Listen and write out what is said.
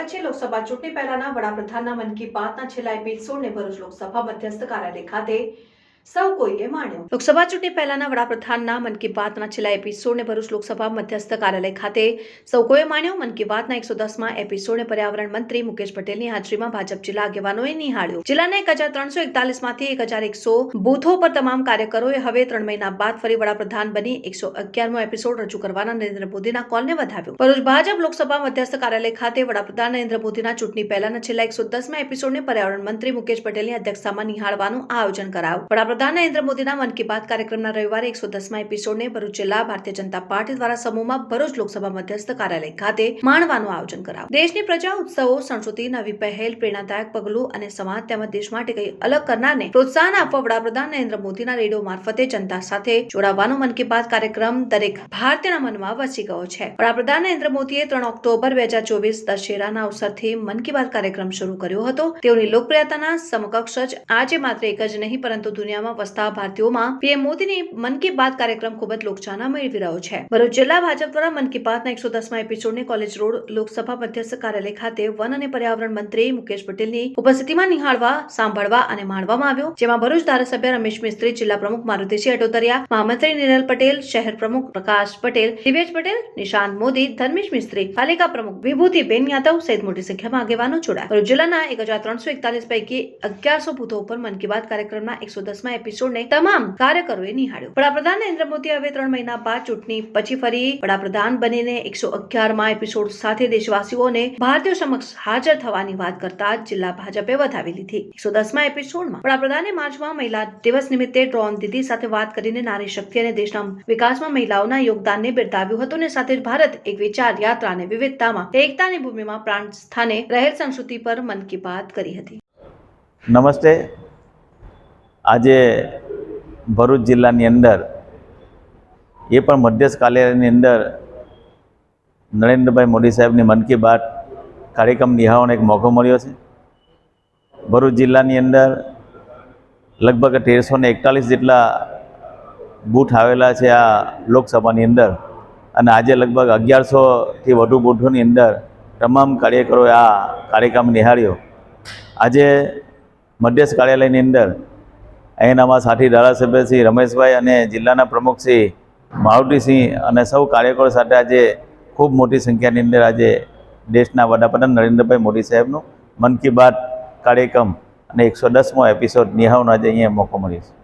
સ્વાગત છે. લોકસભા ચૂંટણી પહેલાના વડાપ્રધાનના મન કી બાતના છેલ્લા એપિસોડને ભરૂચ લોકસભા મધ્યસ્થ કાર્યાલય ખાતે સૌ કોઈએ માણ્યો. લોકસભા ચૂંટણી પહેલાના વડાપ્રધાનના મન કી બાતના છેલ્લા એપિસોડને ભરૂચ લોકસભા મધ્યસ્થ કાર્યાલય ખાતે સૌ કોઈએ માણ્યો. મન કી બાતના એકસો દસમાં એપિસોડને પર્યાવરણ મંત્રી મુકેશ પટેલની હાજરીમાં ભાજપ જિલ્લા આગેવાનોએ નિહાળ્યો. જિલ્લાના એક હજાર ત્રણસો એકતાલીસમાંથી એક હજાર એકસો બૂથો પર તમામ કાર્યકરોએ હવે ત્રણ મહિના બાદ ફરી વડાપ્રધાન બની એકસો અગિયારમો એપિસોડ રજૂ કરવાના નરેન્દ્ર મોદીના કોલને વધાવ્યો. ભરૂચ ભાજપ લોકસભા મધ્યસ્થ કાર્યાલય ખાતે વડાપ્રધાન નરેન્દ્ર મોદીના ચૂંટણી પહેલાના છેલ્લા એકસો દસમાં એપિસોડને પર્યાવરણ મંત્રી મુકેશ પટેલની અધ્યક્ષતામાં નિહાળવાનું આયોજન કરાયું. વડાપ્રધાન નરેન્દ્ર મોદીના મન કી બાત કાર્યક્રમના રવિવારે એકસો દસમા એપિસોડને ભરૂચ જિલ્લા ભારતીય જનતા પાર્ટી દ્વારા સમૂહમાં ભરૂચ લોકસભા મધ્યસ્થ કાર્યાલય ખાતે માણવાનું આયોજન કરાવ્યું દેશની પ્રજા ઉત્સવો સંસ્કૃતિ નવી પહેલ, પ્રેરણાદાયક પગલું અને સમાજ તેમજ દેશ માટે કંઈ અલગ કરનારને પ્રોત્સાહન આપવા વડાપ્રધાન નરેન્દ્ર મોદીના રેડિયો મારફતે જનતા સાથે જોડાવાનો મન કી બાત કાર્યક્રમ દરેક ભારતીયના મનમાં વસી ગયો છે. વડાપ્રધાન નરેન્દ્ર મોદીએ ત્રણ ઓક્ટોબર બે હજાર ચોવીસ દશેરાના અવસરથી મન કી બાત કાર્યક્રમ શરૂ કર્યો હતો. તેઓની લોકપ્રિયતાના સમકક્ષ જ આજે માત્ર એક જ નહીં, પરંતુ દુનિયામાં વસતા ભારતીયોમાં પીએમ મોદીની મન કી બાત કાર્યક્રમ ખૂબ જ લોકચાના મેળવી રહ્યો છે. ભરૂચ જિલ્લા ભાજપ દ્વારા મન કી બાતના એકસો દસમા એપિસોડને કોલેજ રોડ લોકસભા મધ્યસ્થ કાર્યાલય ખાતે વન અને પર્યાવરણ મંત્રી મુકેશ પટેલની ઉપસ્થિતિમાં નિહાળવા, સાંભળવા અને માણવામાં આવ્યો. જેમાં ભરૂચ ધારાસભ્ય રમેશ મિસ્ત્રી, જિલ્લા પ્રમુખ મારુતિસિંહ અટોતરિયા મહામંત્રી નિરલ પટેલ, શહેર પ્રમુખ પ્રકાશ પટેલ દિવેશ પટેલ, નિશાંત મોદી, ધર્મેશ મિસ્ત્રી, પાલિકા પ્રમુખ વિભૂતિબેન યાદવ સહિત મોટી સંખ્યામાં આગેવાનો જોડાયા. ભરૂચ જિલ્લાના એક હજાર ત્રણસો એકતાલીસ પૈકી અગિયારસો બુથો ઉપર મન કી બાત કાર્યક્રમના એકસો દસમાં એપિસોડને તમામ કાર્યકરોએ નિહાળ્યો. વડાપ્રધાન નરેન્દ્ર મોદી હવે ત્રણ મહિના બાદ ચૂંટણી પછી ફરી વડાપ્રધાન બનીને એકસો અગિયારમાં એપિસોડ સાથે દેશવાસીઓને ભારતીયો સમક્ષ હાજર થવાની વાત કરતા જિલ્લા ભાજપે વધાવી લીધી. એકસો દસમાં એપિસોડમાં વડાપ્રધાને માર્ચમાં મહિલા દિવસ નિમિત્તે ડ્રોન દીદી સાથે વાત કરીને નારી શક્તિ અને દેશના વિકાસમાં મહિલાઓના યોગદાનને બિરદાવ્યું હતું અને સાથે જ ભારત એક વિચાર યાત્રા અને વિવિધતામાં એકતાની ભૂમિમાં પ્રાણ સ્થાને રહેલ સંસ્કૃતિ પર મન કી બાત કરી હતી. નમસ્તે. આજે ભરૂચ જિલ્લાની અંદર, એ પણ મધ્યસ્થ કાર્યાલયની અંદર નરેન્દ્રભાઈ મોદી સાહેબની મન કી બાત કાર્યક્રમ નિહાળવાનો એક મોકો મળ્યો છે. ભરૂચ જિલ્લાની અંદર લગભગ તેરસો ને એકતાલીસ જેટલા બૂથ આવેલા છે આ લોકસભાની અંદર અને આજે લગભગ અગિયારસોથી વધુ બૂથોની અંદર તમામ કાર્યકરોએ આ કાર્યક્રમ નિહાળ્યો. આજે મધ્યસ્થ કાર્યાલયની અંદર અહીંનામાં સાથી ધારાસભ્ય શ્રી રમેશભાઈ અને જિલ્લાના પ્રમુખ શ્રી મારુતિસિંહ અને સૌ કાર્યકરો સાથે આજે ખૂબ મોટી સંખ્યાની અંદર આજે દેશના વડાપ્રધાન નરેન્દ્રભાઈ મોદી સાહેબનું મન કી બાત કાર્યક્રમ અને એકસો દસમો એપિસોડ નિહાવનો આજે અહીંયા મોકો મળ્યો છે.